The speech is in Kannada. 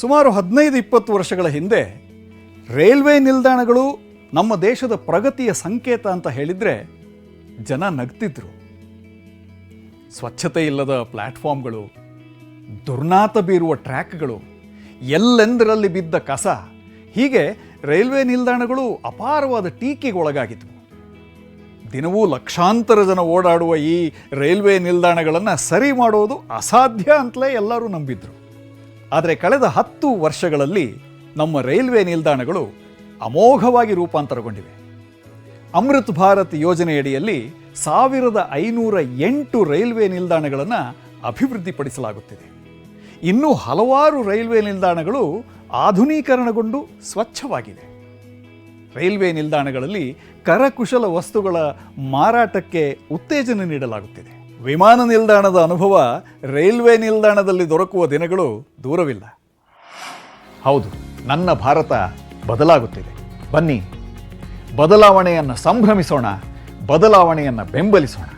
ಸುಮಾರು ಹದಿನೈದು, ಇಪ್ಪತ್ತು ವರ್ಷಗಳ ಹಿಂದೆ ರೈಲ್ವೆ ನಿಲ್ದಾಣಗಳು ನಮ್ಮ ದೇಶದ ಪ್ರಗತಿಯ ಸಂಕೇತ ಅಂತ ಹೇಳಿದರೆ ಜನ ನಗ್ತಿದ್ರು. ಸ್ವಚ್ಛತೆ ಇಲ್ಲದ ಪ್ಲ್ಯಾಟ್ಫಾರ್ಮ್ಗಳು ದುರ್ನಾತ ಬೀರುವ ಟ್ರ್ಯಾಕ್ಗಳು, ಎಲ್ಲೆಂದರಲ್ಲಿ ಬಿದ್ದ ಕಸ, ಹೀಗೆ ರೈಲ್ವೆ ನಿಲ್ದಾಣಗಳು ಅಪಾರವಾದ ಟೀಕೆಗೆ ಒಳಗಾಗಿದ್ವು. ದಿನವೂ ಲಕ್ಷಾಂತರ ಜನ ಓಡಾಡುವ ಈ ರೈಲ್ವೆ ನಿಲ್ದಾಣಗಳನ್ನು ಸರಿ ಮಾಡೋದು ಅಸಾಧ್ಯ ಅಂತಲೇ ಎಲ್ಲರೂ ನಂಬಿದ್ರು. ಆದರೆ ಕಳೆದ ಹತ್ತು ವರ್ಷಗಳಲ್ಲಿ ನಮ್ಮ ರೈಲ್ವೆ ನಿಲ್ದಾಣಗಳು ಅಮೋಘವಾಗಿ ರೂಪಾಂತರಗೊಂಡಿವೆ. ಅಮೃತ್ ಭಾರತ್ ಯೋಜನೆಯಡಿಯಲ್ಲಿ ಸಾವಿರದ ಐನೂರ ಎಂಟು ರೈಲ್ವೆ ನಿಲ್ದಾಣಗಳನ್ನು ಅಭಿವೃದ್ಧಿಪಡಿಸಲಾಗುತ್ತಿದೆ. ಇನ್ನೂ ಹಲವಾರು ರೈಲ್ವೆ ನಿಲ್ದಾಣಗಳು ಆಧುನೀಕರಣಗೊಂಡು ಸ್ವಚ್ಛವಾಗಿದೆ. ರೈಲ್ವೆ ನಿಲ್ದಾಣಗಳಲ್ಲಿ ಕರಕುಶಲ ವಸ್ತುಗಳ ಮಾರಾಟಕ್ಕೆ ಉತ್ತೇಜನ ನೀಡಲಾಗುತ್ತಿದೆ. ವಿಮಾನ ನಿಲ್ದಾಣದ ಅನುಭವ ರೈಲ್ವೆ ನಿಲ್ದಾಣದಲ್ಲಿ ದೊರಕುವ ದಿನಗಳು ದೂರವಿಲ್ಲ. ಹೌದು, ನನ್ನ ಭಾರತ ಬದಲಾಗುತ್ತಿದೆ. ಬನ್ನಿ, ಬದಲಾವಣೆಯನ್ನು ಸಂಭ್ರಮಿಸೋಣ, ಬದಲಾವಣೆಯನ್ನು ಬೆಂಬಲಿಸೋಣ.